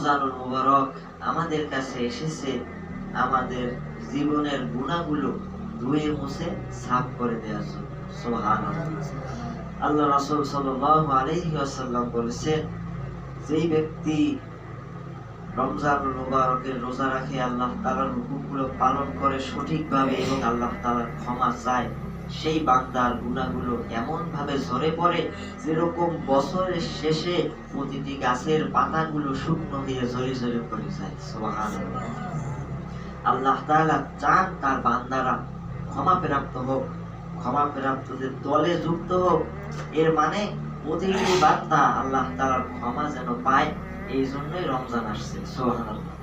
রমজানুল মুবারক আমাদের কাছে এসেছে, আমাদের জীবনের গুণাগুলো ধুয়ে মুছে সাফ করে দেওয়ার জন্য। সুবহানাল্লাহ। আল্লাহ রাসূল সাল্লাল্লাহু আলাইহি ওয়াসাল্লাম বলেছেন, যেই ব্যক্তি রমজানুল মুবারকের রোজা রাখে, আল্লাহ তাআলার হুকুমগুলো পালন করে সঠিকভাবে এবং আল্লাহ তাআলার ক্ষমা চায় সেই বান্দার গুণাগুলো এমন ভাবে ঝরে পড়ে, যেরকম বছরের শেষে প্রতিটি গাছের পাতাগুলো শুকনো হয়ে ঝরে ঝরে পড়ে যায়। সুবহানাল্লাহ। আল্লাহ তাআলা চান তার বান্দারা ক্ষমা প্রাপ্ত হোক ক্ষমা প্রাপ্তদের দলে যুক্ত হোক। এর মানে প্রতিটি বার্তা আল্লাহ তাআলার ক্ষমা যেন পায়, এই জন্যই রমজান আসছে। সুবহানাল্লাহ।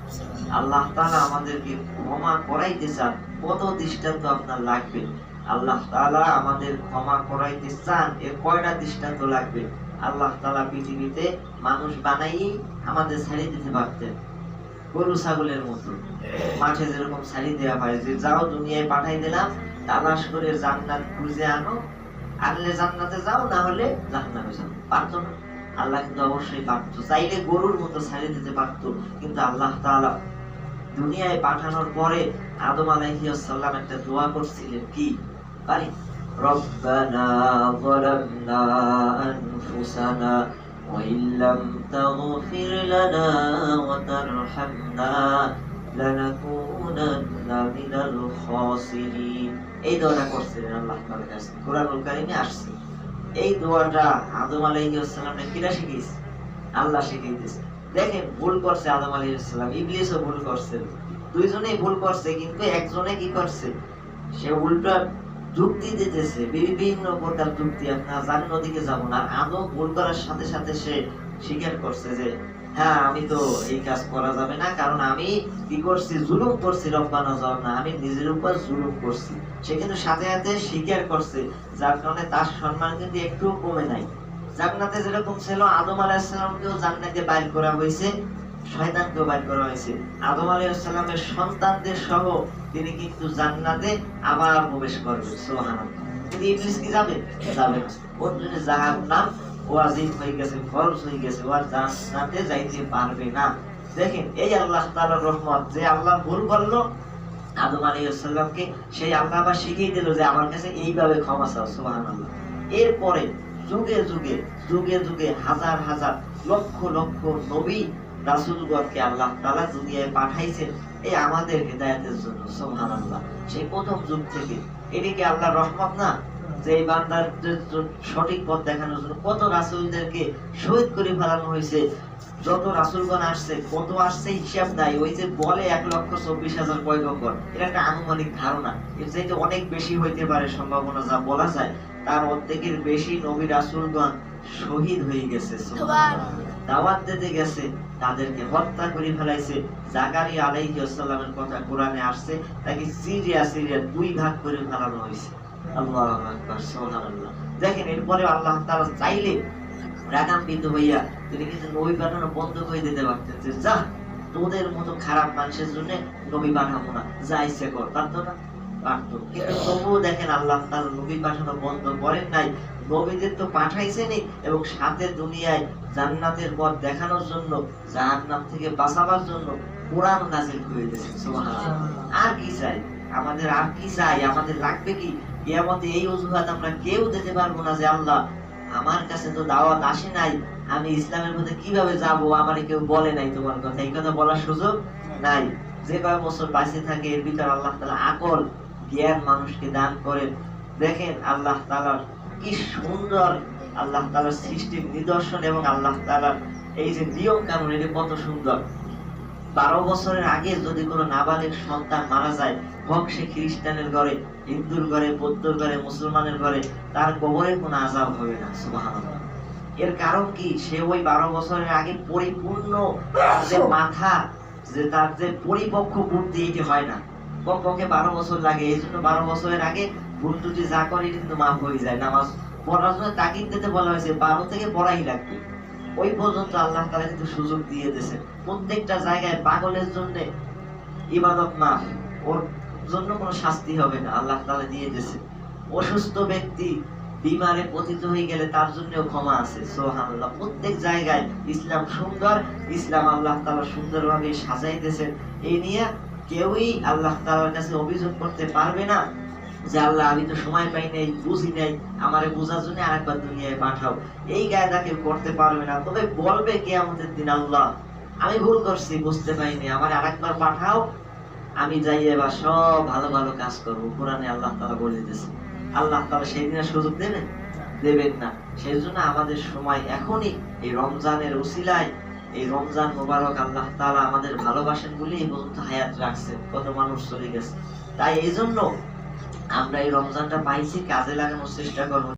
আল্লাহ তাআলা আমাদেরকে ক্ষমা করাইতে চান। কত দৃষ্টান্ত আপনার লাগবে? আল্লাহ তাআলা আমাদের ক্ষমা করাইতে চান। এর কয়টা দৃষ্টান্ত লাগবে? আল্লাহ তাআলা পৃথিবীতে মানুষ বানাই আমাদের ছাড়ি দিতে পারতেন। গরু, ছাগলের মতো। মাঠে যেরকম ছাড়ি দেওয়া হয়, যে যাও দুনিয়ায় পাঠাই দিলাম, তালাশ করে জান্নাত খুঁজে আনো। আনলে জান্নাতে যাও, না হলে জান্নাতে যাও। পারতো না। আল্লাহ কিন্তু অবশ্যই পারতো। চাইলে গরুর মতো ছাড়ি দিতে পারতো। কিন্তু আল্লাহ তাআলা দুনিয়ায় পাঠানোর পরে আদম আলাইহিস সালাম একটা দোয়া করছিলেন। কি? পারি ربنا ظلمنا أنفسنا وإن لم تغفر لنا وترحمنا لنكونن من الخاسرين এই দোয়াটা করছিলেন আল্লাহ তাআলার কাছে কোরআনুল কারিমে আসছে এই দোয়াটা আদম আলাইহিস সালামকে কিরা শিখিয়েছে আল্লাহ শিখিয়েছে দেখেন ভুল করছে আদম আলাইহিস সালাম ইবলিসও ভুল করছে দুইজনেই ভুল করছে কিন্তু একজনে কি করছে সে উল্টা যুক্তি দিতেছে, বিভিন্ন প্রকার যুক্তি আপনার জানেন ওদিকে যাব না। আদম ভুল করার সাথে সাথে সে স্বীকার করছে যে হ্যাঁ আমি তো এই কাজ করা যাবে না, কারণ আমি কি করছি? জুলুম করছি, রব্বানা না, আমি নিজের উপর জুলুম করছি। সে কিন্তু সাথে সাথে স্বীকার করছে, যার কারণে তার সম্মান কিন্তু একটু কমে নাই। জান্নাতে যেরকম ছিল, আদম আলাইহিসসালামকেও জান্নাতে বাইর করা হয়েছে। শয়তানকেও বাইর করা হয়েছে। আদম আলাইহিসসালামের সন্তানদের সহ তিনি কিন্তু জান্নাতে আবার প্রবেশ করবেন কিন্তু ইবলিস কি যাবে? যাবে না। ওর জন্য হয়ে গেছে, ফরজ হয়ে গেছে জান্নাতে যাইতে পারবে না। দেখেন, এই আল্লাহ তাআলার রহমত, যে আল্লাহ ভুল করল, আদম আলাইহিস সেই আল্লাহ আবার শিখিয়ে দিল যে আমার কাছে এইভাবে ক্ষমা চাও, সুবহানাল্লাহ। এরপরে যুগে যুগে যুগে যুগে হাজার হাজার লক্ষ লক্ষ নবী রাসূলগণকে আল্লাহ তাআলা দুনিয়ায় পাঠাইছেন এই আমাদের হেদায়েতের জন্য, সুবহানাল্লাহ। সেই প্রথম যুগ থেকে এদিকে আল্লাহর রহমত না? যে এই বান্দারদের সঠিক পথ দেখানোর জন্য কত রাসূলদেরকে শহীদ করে ফেলানো হয়েছে, যত রাসূলগণ আসছে, কত আসছে হিসাব নাই, ওই যে বলে এক লক্ষ চব্বিশ হাজার পয়গম্বর, এটা একটা আনুমানিক ধারণা। এর চাইতে অনেক বেশি হইতে পারে সম্ভাবনা যা বলা যায়। তার অর্ধেকের বেশি নবী রাসূলগণ শহীদ হয়ে গেছে দাওয়াত দিতে গেছে তাদেরকে হত্যা করে ফেলাইছে। জাকারিয়া আলাইহিস সালামের কথা কোরআনে আসছে তাকে সিরিয়া সিরিয়া দুই ভাগ করে ফেলানো হয়েছে। আল্লাহু আকবার সুবহানাল্লাহ। দেখেন এরপরে আল্লাহ তাআলা চাইলে রাগান্বিত হইয়া তিনি কিন্তু নবী পাঠানো বন্ধ করে দিতে পারতেন যে যা তোদের মতো খারাপ মানুষের জন্য নবী পাঠাবো না। যা ইচ্ছে কর পারতো না? পারতো। কিন্তু তবুও দেখেন আল্লাহ তাআলা নবী পাঠানো বন্ধ করেন নাই। নবীদের তো পাঠাইছেনই এবং সাথে দুনিয়ায় জান্নাতের পথ দেখানোর জন্য, জাহান্নাম থেকে বাঁচাবার জন্য কোরআন নাজিল করে দিয়েছেন আর কি চাই? আমাদের আর কি চাই? আমাদের লাগবে কি? কিয়ামতে এই অজুহাত আমরা কেউ দিতে পারব না যে আল্লাহ, আমার কাছে তো দাওয়াত আসে নাই, আমি ইসলামের মধ্যে কীভাবে যাব? আমার কেউ বলে নাই তোমার কথা। এই কথা বলার সুযোগ নাই। যে কয় বছর বাঁচে থাকে, এর ভিতর আল্লাহ তালা আকল জ্ঞান মানুষকে দান করেন। দেখেন আল্লাহ তাআলার কি সুন্দর আল্লাহ তাআলার সৃষ্টির নিদর্শন এবং আল্লাহ তাআলার এই যে নিয়ম কানুন এটা কত সুন্দর। বারো বছরের আগে যদি কোনো নাবালিক সন্তান মারা যায়, হোক সে খ্রিস্টানের ঘরে, হিন্দুর ঘরে, বৌদ্ধর ঘরে, মুসলমানের ঘরে, তার কবরে কোনো আজাব হবে না, সুবহানাল্লাহ। এর কারণ কি? সে ওই বারো বছরের আগে পরিপূর্ণ যে মাথা, যে তার যে পরিপক্ক বুদ্ধি, এটি হয় না। কমপক্ষে বারো বছর লাগে, এই জন্য বারো বছরের আগে ভুল ত্রুটি যা করে এটি কিন্তু মাফ হয়ে যায়। নামাজ পড়ার জন্য তাকিদ দিতে বলা হয়েছে, বারো থেকে পড়াই লাগবে। ওই পর্যন্ত আল্লাহ তাআলা কিন্তু সুযোগ দিয়ে দিয়েছেন। প্রত্যেকটা জায়গায় পাগলের জন্য ইবাদত মাফ, ওর জন্য কোনো শাস্তি হবে না, আল্লাহ তাআলা দিয়ে দিয়েছে অসুস্থ ব্যক্তি বিমারে পতিত হয়ে গেলে তার জন্যও ক্ষমা আছে সোহানুল্লাহ প্রত্যেক জায়গায় ইসলাম সুন্দর, ইসলাম আল্লাহ তাআলা সুন্দরভাবে সাজাইতেছেন। এই নিয়ে কেউই আল্লাহ তাআলার কাছে অভিযোগ করতে পারবে না যে আল্লাহ, আমি তো সময় পাই নাই, বুঝি নাই, আমারে বোঝার জন্য আরেকবার দুনিয়ায় পাঠাও। এই গায়দা কেউ করতে পারবে না। তবে বলবে কে আমাদের দিন আল্লাহ, আমি ভুল করছি, বুঝতে পাইনি আমার আরেকবার পাঠাও, আমি যাই এবার সব ভালো ভালো কাজ করব। কোরআনে আল্লাহ তাআলা বলে দিতেছে আল্লাহ তাআলা সেই দিনের সুযোগ দেবেন? দেবেন না। সেই জন্য আমাদের সময় এখনই, এই রমজানের উসিলায় এই রমজান মোবারক আল্লাহ তালা আমাদের ভালোবাসেন বলে এই পর্যন্ত হায়াত রাখছে, কত মানুষ চলে গেছে। তাই এই জন্য আমরা এই রমজানটা পাইছি, কাজে লাগানোর চেষ্টা করব।